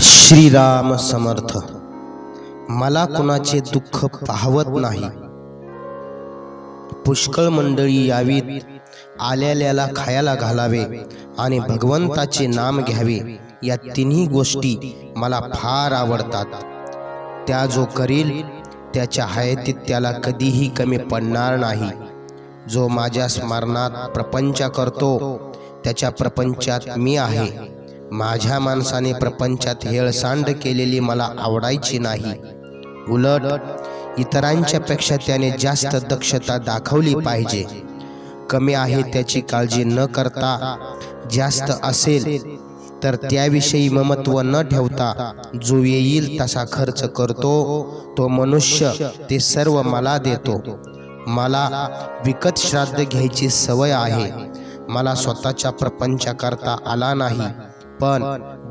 श्रीराम समर्थ. मला कुणाचे दुःख पाहवत नाही. पुष्कळ मंडळी यावीत आल्याल्याला खायला घालावे आणि भगवंताचे नाम घ्यावे या तिन्ही गोष्टी मला फार आवडतात. त्या जो करील त्याच्या हयातीत त्याला कधीही कमी पडणार नाही. जो माझ्या स्मरणात प्रपंच करतो त्याच्या प्रपंचात मी आहे. माझ्या माणसाने प्रपंचात हेळसांड केलेली मला आवडायची नाही. उलट इतरांच्या पेक्षा त्याने जास्त दक्षता दाखवली पाहिजे. कमी आहे त्याची काळजी न करता जास्त असेल तर त्याविषयी ममत्व न ठेवता जो येईल तसा खर्च करतो तो मनुष्य ते सर्व मला देतो. मला विकत श्राद्ध घ्यायची सवय आहे. मला स्वतःच्या प्रपंच करता आला नाही. पण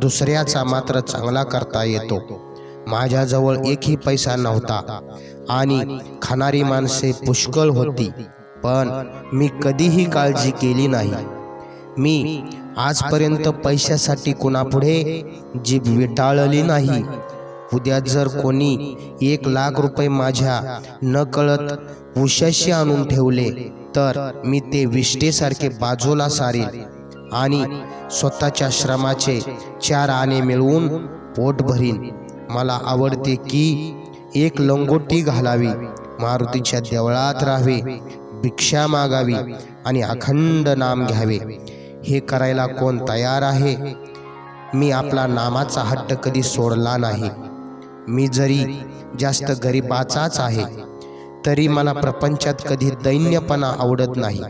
दुसऱ्याचा मात्र चांगला करता येतो. माझ्याजवळ एकही पैसा नव्हता आणि खाणारी माणसे पुष्कळ होती पण मी कधीही काळजी केली नाही. मी आजपर्यंत पैशासाठी कुणापुढे जीभ विटाळली नाही. उद्या जर कोणी एक लाख रुपये माझ्या न कळत उशाशी आणून ठेवले तर मी ते विष्टेसारखे बाजूला सारेल. आणि स्वतःच्या श्रमाचे चार आणे मिळवून पोट भरीन. मला आवडते की एक लंगोटी घालावी मारुतीच्या देवळात राहावे भिक्षा मागावी आणि अखंड नाम घ्यावे. हे करायला कोण तयार आहे? मी आपला नामाचा हट्ट कधी सोडला नाही. मी जरी जास्त गरिबाचाच आहे तरी मला प्रपंचात कधी दैन्यपणा आवडत नाही.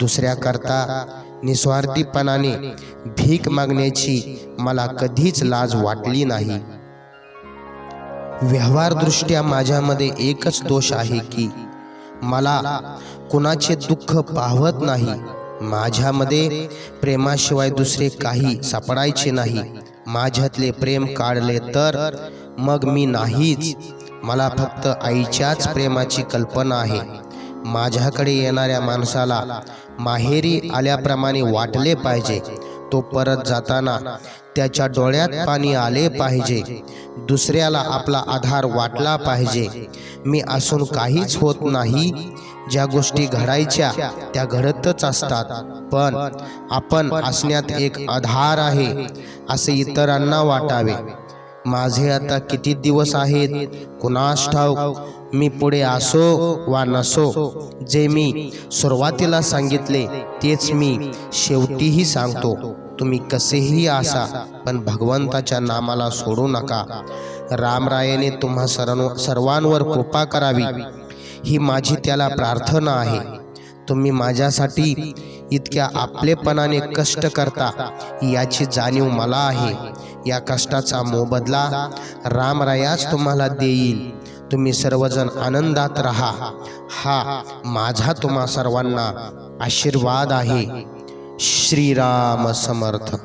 दुसऱ्याकरता निस्वार्थीपणाने भीक मागण्याची मला कधीच लाज वाटली नाही. व्यवहारदृष्ट्या माझ्यामध्ये एकच दोष आहे की मला कुणाचे दुःख पाहवत नाही. माझ्यामध्ये प्रेमाशिवाय दुसरे काही सापडायचे नाही. माझ्यातले प्रेम काढले तर मग मी नाहीच. मला फक्त आईच्याच प्रेमाची कल्पना आहे. माझ्याकडे येणाऱ्या माणसाला माहेरी आल्याप्रमाणे वाटले पाहिजे. तो परत जाताना त्याच्या डोळ्यात पाणी आले पाहिजे. दुसऱ्याला आपला आधार वाटला पाहिजे. मी असून काहीच होत नाही. ज्या गोष्टी घडायच्या त्या घडतच असतात. पण आपण असण्यात एक आधार आहे असे इतरांना वाटावे. माझे आता किती दिवस आहेत? कुणास ठाऊक? मी पुढे असो वा नसो जे मी सुरुवातीला सांगितले तेच मी शेवटीही सांगतो. तुम्ही कसेही असा पण भगवंताच्या नामाला सोडू नका. रामरायाने तुम्हा सर्व सर्वांवर कृपा करावी. ही माझी त्याला प्रार्थना आहे. तुम्ही माझ्यासाठी इतक्या आपलेपणाने कष्ट करता याची जाणीव मला आहे. या कष्टाचा मोबदला रामरायाच तुम्हाला देईल. तुम्ही सर्वजण आनंदात राहा. हा माझा तुम्हा सर्वांना आशीर्वाद आहे. श्रीराम समर्थ.